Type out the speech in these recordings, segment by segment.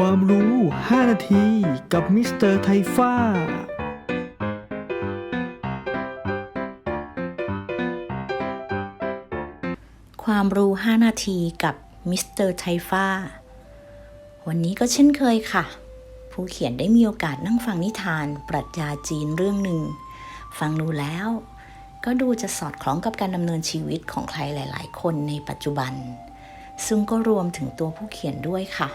ความรู้ 5 นาที กับมิสเตอร์ไทฟ้า ความรู้ 5 นาทีกับมิสเตอร์ไทฟ้า วันนี้ก็เช่นเคยค่ะ ผู้เขียนได้มีโอกาสนั่งฟังนิทานปรัชญาจีนเรื่องหนึ่ง ฟังดูแล้ว ก็ดูจะสอดคล้องกับการดำเนินชีวิตของใครหลาย ๆ คนในปัจจุบันซึ่งก็รวมถึงตัวผู้เขียนด้วยค่ะ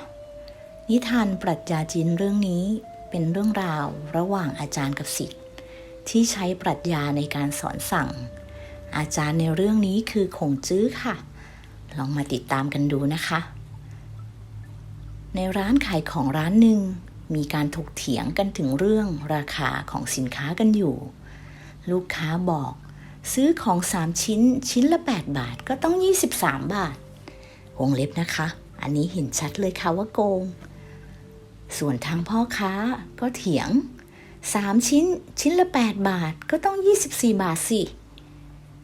นิทานปรัชญาจีนเรื่องนี้เป็นเรื่องราวระหว่างอาจารย์กับศิษย์ที่ใช้ปรัชญาในการสอนสั่ง อาจารย์ในเรื่องนี้คือคงจื้อค่ะ ลองมาติดตามกันดูนะคะ ในร้านขายของร้านหนึ่งมีการถกเถียงกันถึงเรื่องราคาของสินค้ากันอยู่ ลูกค้าบอก ซื้อของ 3 ชิ้นชิ้นละ 8 บาทก็ต้อง 23 บาทวงเล็บนะคะ อันนี้เห็นชัดเลยค่ะว่าโกง ส่วนทางพ่อค้าก็เถียง 3 ชิ้นชิ้นละ 8 บาทก็ต้อง 24 บาทสิ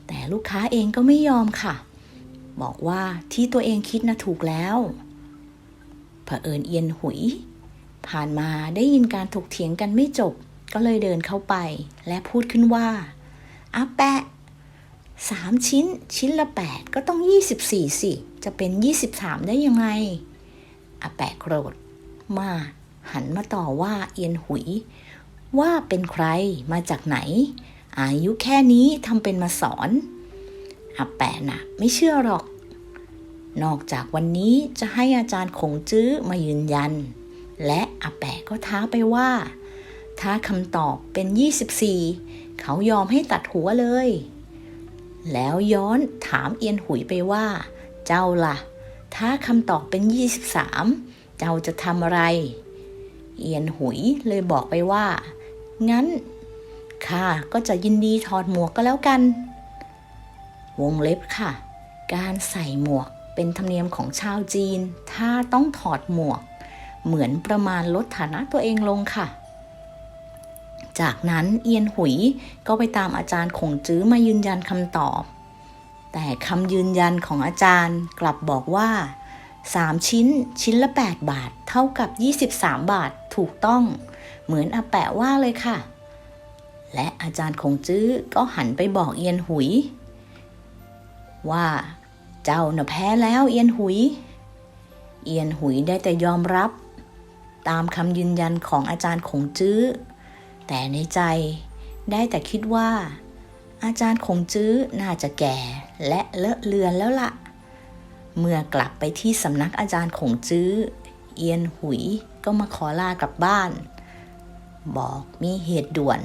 แต่ลูกค้าเองก็ไม่ยอมค่ะ บอกว่าที่ตัวเองคิดนะถูกแล้วเผอิญเอียนหุย ผ่านมาได้ยินการถกเถียงกันไม่จบ ก็เลยเดินเข้าไปและพูดขึ้นว่าอาแปะสามชิ้นชิ้นละแปดก็ต้องยี่สิบสี่สิ จะเป็นยี่สิบสามได้ยังไงอาแปะโกรธ มาหันมาต่อว่าเอียนหุย ว่าเป็นใครมาจากไหน อายุแค่นี้ทำเป็นมาสอนอาแปะน่ะไม่เชื่อหรอก นอกจากวันนี้จะให้อาจารย์คงจื้อมายืนยัน และอาแปะก็ท้าไปว่า ถ้าคำตอบเป็น 24 เขายอมให้ตัดหัวเลย แล้วย้อนถามเอียนหุยไปว่า เจ้าล่ะ ถ้าคำตอบเป็น 23 เจ้าจะทำอะไร เอียนหุยเลยบอกไปว่า งั้นข้าก็จะยินดีถอดหมวกก็แล้วกัน วงเล็บค่ะ การใส่หมวกเป็นธรรมเนียมของชาวจีน ถ้าต้องถอดหมวก เหมือนประมาณลดฐานะตัวเองลงค่ะ จากนั้นเอียนหุยก็ไปตามอาจารย์คงจื้อมายืนยันคำตอบ แต่คำยืนยันของอาจารย์กลับบอกว่า 3 ชิ้น ชิ้นละ 8 บาท เท่ากับ 23 บาทถูกต้อง เหมือนอาแปะว่าเลยค่ะ และอาจารย์คงจื้อก็หันไปบอกเอียนหุย ว่าเจ้าน่ะแพ้แล้วเอียนหุย เอียนหุยได้แต่ยอมรับ ตามคำยืนยันของอาจารย์คงจื้อ แต่ในใจได้แต่คิดว่า อาจารย์คงจื้อน่าจะแก่และเลอะเลือนแล้วละ่ะ เมื่อกลับไปที่สำนักอาจารย์คงจื้อ เอียนหุยก็มาขอลากลับบ้าน บอกมีเหตุด่วน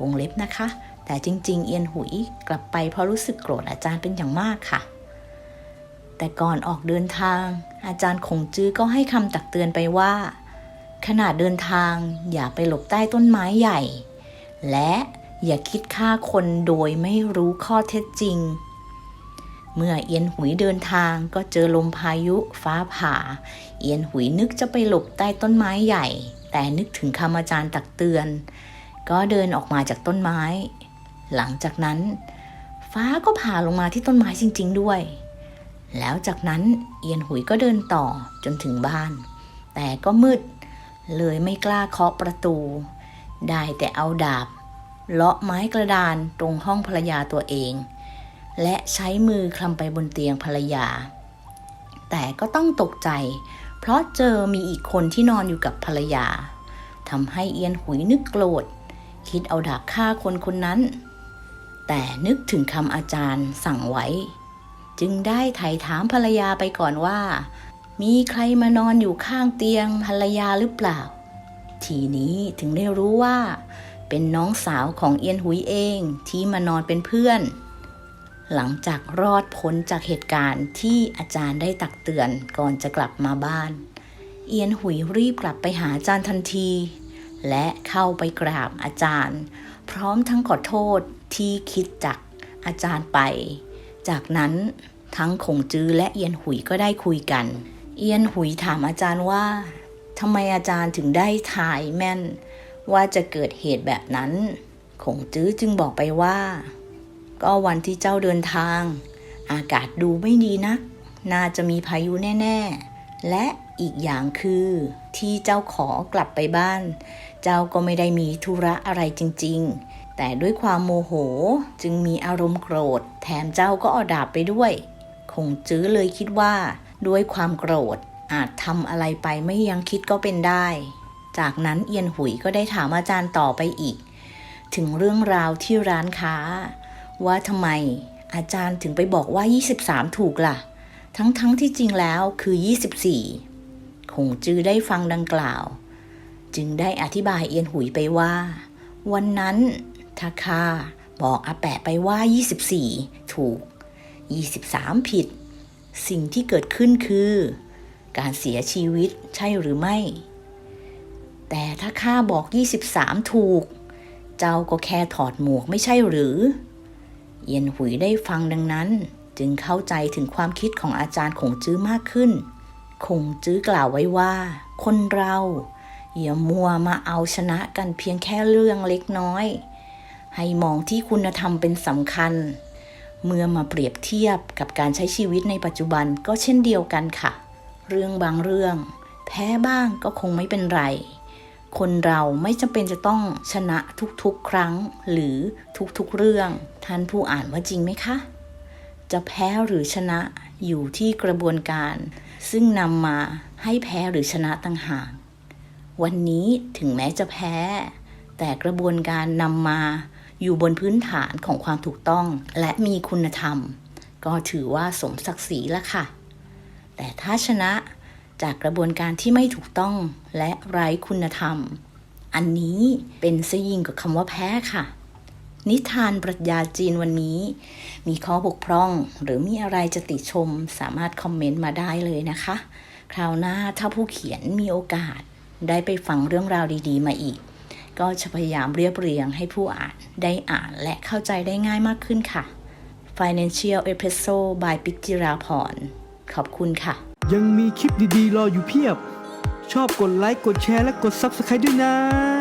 วงเล็บนะคะ แต่จริง ๆ เอียนหุยกลับไปเพราะรู้สึกโกรธอาจารย์เป็นอย่างมากค่ะ แต่ก่อนออกเดินทาง อาจารย์คงจื้อก็ให้คำตักเตือนไปว่า ขณะเดินทางอย่าไปหลบใต้ต้นไม้ใหญ่ และอย่าคิดฆ่าคนโดยไม่รู้ข้อเท็จจริง เมื่อเอียนหุยเดินทางก็เจอลมพายุฟ้าผ่า เอียนหุยนึกจะไปหลบใต้ต้นไม้ใหญ่ แต่นึกถึงคำอาจารย์ตักเตือน ก็เดินออกมาจากต้นไม้ หลังจากนั้น ฟ้าก็ผ่าลงมาที่ต้นไม้จริง ๆด้วย แล้วจากนั้นเอียนหุยก็เดินต่อจนถึงบ้าน แต่ก็มืด เลยไม่กล้าเคาะประตู ได้แต่เอาดาบเลาะไม้กระดานตรงห้องภรรยาตัวเอง และใช้มือคลำไปบนเตียงภรรยา แต่ก็ต้องตกใจ เพราะเจอมีอีกคนที่นอนอยู่กับภรรยาทำให้เอียนหุยนึกโกรธ คิดเอาดาบฆ่าคนคนนั้น แต่นึกถึงคำอาจารย์สั่งไว้ จึงได้ไถ่ถามภรรยาไปก่อนว่า มีใครมานอนอยู่ข้างเตียงภรรยาหรือเปล่า ทีนี้ถึงได้รู้ว่า เป็นน้องสาวของเอียนหุยเองที่มานอนเป็นเพื่อน หลังจากรอดพ้นจากเหตุการณ์ที่อาจารย์ได้ตักเตือนก่อนจะกลับมาบ้าน เอียนหุยรีบกลับไปหาอาจารย์ทันที และเข้าไปกราบอาจารย์ พร้อมทั้งขอโทษที่คิดจากอาจารย์ไป จากนั้นทั้งคงจื้อและเอียนหุยก็ได้คุยกัน เอียนหุยถามอาจารย์ว่าทำไมอาจารย์ถึงได้ทายแม่น ว่าจะเกิดเหตุแบบนั้น คงจื้อจึงบอกไปว่า ก็วันที่เจ้าเดินทาง อากาศดูไม่ดีนัก น่าจะมีพายุแน่ ๆ และอีกอย่างคือที่เจ้าขอกลับไปบ้าน เจ้าก็ไม่ได้มีธุระอะไรจริง ๆ แต่ด้วยความโมโหจึงมีอารมณ์โกรธ แถมเจ้าก็เอดาบไปด้วย คงจื้อเลยคิดว่า ด้วยความโกรธอาจทำอะไรไปไม่ยังคิดก็เป็นได้ จากนั้นเอียนหุยก็ได้ถามอาจารย์ต่อไปอีก ถึงเรื่องราวที่ร้านค้า ว่าทำไมอาจารย์ถึงไปบอกว่า 23 ถูกล่ะ ทั้งๆทที่จริงแล้วคือ 24 คงจือได้ฟังดังกล่าว จึงได้อธิบายเอียนหุยไปว่า วันนั้นทาคาบอกอาแปะไปว่า 24 ถูก 23 ผิด สิ่งที่เกิดขึ้นคือ การเสียชีวิตใช่หรือไม่ แต่ถ้าข้าบอก 23 ถูก เจ้าก็แค่ถอดหมวกไม่ใช่หรือ เอียนหุยได้ฟังดังนั้น จึงเข้าใจถึงความคิดของอาจารย์คงจื้อมากขึ้น คงจื้อกล่าวไว้ว่า คนเราอย่ามัวมาเอาชนะกันเพียงแค่เรื่องเล็กน้อย ให้มองที่คุณธรรมเป็นสำคัญ เมื่อมาเปรียบเทียบกับการใช้ชีวิตในปัจจุบันก็เช่นเดียวกันค่ะ เรื่องบางเรื่อง แพ้บ้างก็คงไม่เป็นไร คนเราไม่จำเป็นจะต้องชนะทุกๆ ครั้ง หรือทุกๆ เรื่อง ท่านผู้อ่านว่าจริงไหมคะ จะแพ้หรือชนะอยู่ที่กระบวนการ ซึ่งนำมาให้แพ้หรือชนะต่างหาก วันนี้ถึงแม้จะแพ้ แต่กระบวนการนำมาอยู่บนพื้นฐานของความถูกต้องและมีคุณธรรม ก็ถือว่าสมศักดิ์ศรีละค่ะ แต่ถ้าชนะ จากกระบวนการที่ไม่ถูกต้องและไร้คุณธรรม อันนี้เป็นซะยิ่งกับคำว่าแพ้ค่ะ นิทานปรัชญาจีนวันนี้ มีข้อบกพร่องหรือมีอะไรจะติชมสามารถคอมเมนต์มาได้เลยนะคะ คราวหน้าถ้าผู้เขียนมีโอกาสได้ไปฟังเรื่องราวดี ๆ มาอีก ก็จะพยายามเรียบเรียงให้ผู้อ่านได้อ่านและเข้าใจได้ง่ายมากขึ้นค่ะ Financial Episode by ปิกจิราพรขอบคุณค่ะ ยังมีคลิปดีๆ รออยู่เพียบ ชอบกดไลค์ กดแชร์ และกด Subscribe ด้วยนะ